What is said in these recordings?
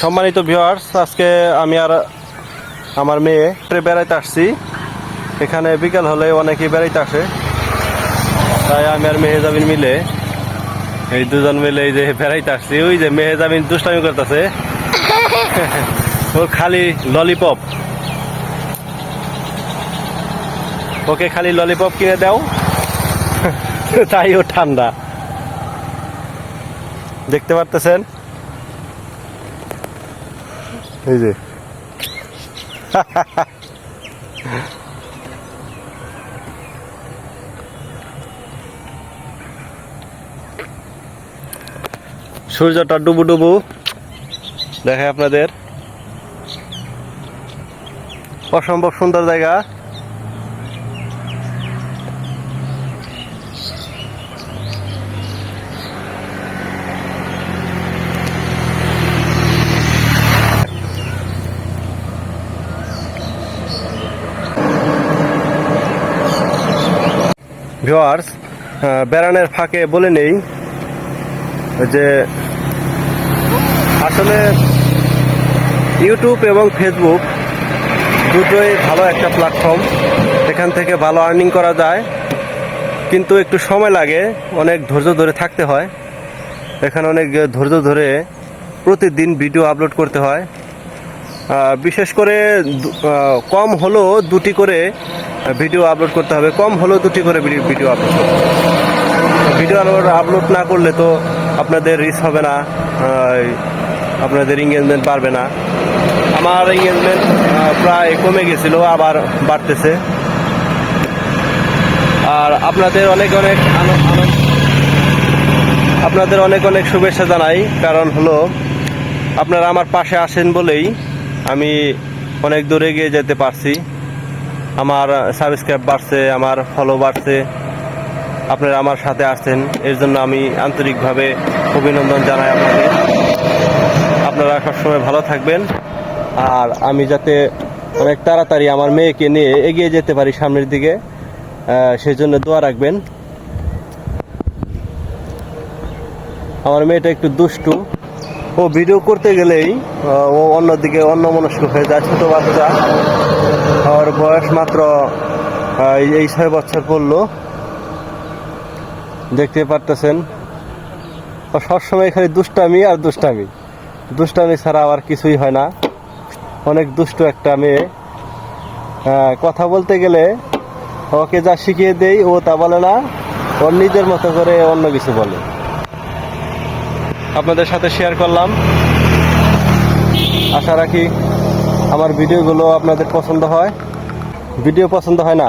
সম্মানিত ভিউয়ার্স আজকে আমি আর আমার মেয়ে ট্রে বেড়াইতে আসছি। এখানে বিকাল হলে অনেকেই বেড়াইতে আসে। তাই আমি আর মেহেজাবিন মিলে, এই দুজন মিলে এই যে বেড়াইতে আসছি। ওই যে মেহেজাবিন দুষ্টামি করতেছে। ও খালি ললিপপ ওকে খালি ললিপপ কিনে দাও। তাই ও ঠান্ডা। দেখতে পারতেছেন? এই যে। সূর্যটা ডুবু ডুবু। দেখে আপনাদের। অসম্ভব সুন্দর জায়গা। ভিওয়ার্স বেড়ানের ফাঁকে বলে নেই যে আসলে ইউটিউব এবং ফেসবুক দুটোই ভালো একটা প্ল্যাটফর্ম। এখান থেকে ভালো আর্নিং করা যায়, কিন্তু একটু সময় লাগে, অনেক ধৈর্য ধরে থাকতে হয়। এখানে অনেক ধৈর্য ধরে প্রতিদিন ভিডিও আপলোড করতে হয়। বিশেষ করে কম হলেও দুটি করে ভিডিও আপলোড করতে হবে। কম হলেও দুটি করে ভিডি- ভিডিও আপলোড করতে হবে। ভিডিও আপলোড না করলে তো আপনাদের রিচ হবে না আপনাদের এঙ্গেজমেন্ট বাড়বে না। আমার এঙ্গেজমেন্ট প্রায় কমে গেছিল, আবার বাড়তেছে। আর আপনাদের অনেক অনেক আপনাদের অনেক অনেক শুভেচ্ছা জানাই। কারণ হলো, আপনারা আমার পাশে আসেন বলেই আমি অনেক দূরে গিয়ে যেতে পারছি। আমার সাবস্ক্রাইব বাড়ছে, আমার ফলো বাড়ছে। আপনারা আমার সাথে আসছেন এর জন্য আমি আন্তরিকভাবে অভিনন্দন জানাই আপনাকে। আপনারা সবসময় ভালো থাকবেন। আর আমি যাতে অনেক তাড়াতাড়ি আমার মেয়েকে নিয়ে এগিয়ে যেতে পারি সামনের দিকে সেই জন্য দোয়া রাখবেন। আমার মেয়েটা একটু দুষ্টু। ও ভিডিও করতে গেলেই ও অন্যদিকে অন্য মনস্ক হয়ে যায়, ছোট বাচ্চা। ওর বয়স মাত্র এই- ছয় বছর পড়ল। দেখতে পারতেছেন। ও সবসময় খালি দুষ্টামি আর দুষ্টামি। দুষ্টামি ছাড়া আর কিছুই হয় না। অনেক দুষ্ট একটা মেয়ে। কথা বলতে গেলে ওকে যা শিখিয়ে দেই, ও তা বলে না। ওর নিজের মতো করে অন্য কিছু বলে। আপনাদের সাথে শেয়ার করলাম। আশা রাখি আমার ভিডিওগুলো আপনাদের পছন্দ হয়। ভিডিও পছন্দ হয় না?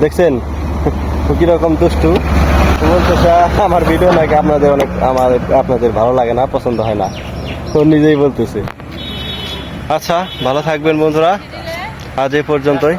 দেখছেন? কীরকম দুষ্টু? বলতেছে আমার ভিডিও নাকি আপনাদের অনেক আমার আপনাদের ভালো লাগে না পছন্দ হয় না। তো নিজেই বলতেছে। আচ্ছা ভালো থাকবেন বন্ধুরা। আজ এই পর্যন্তই।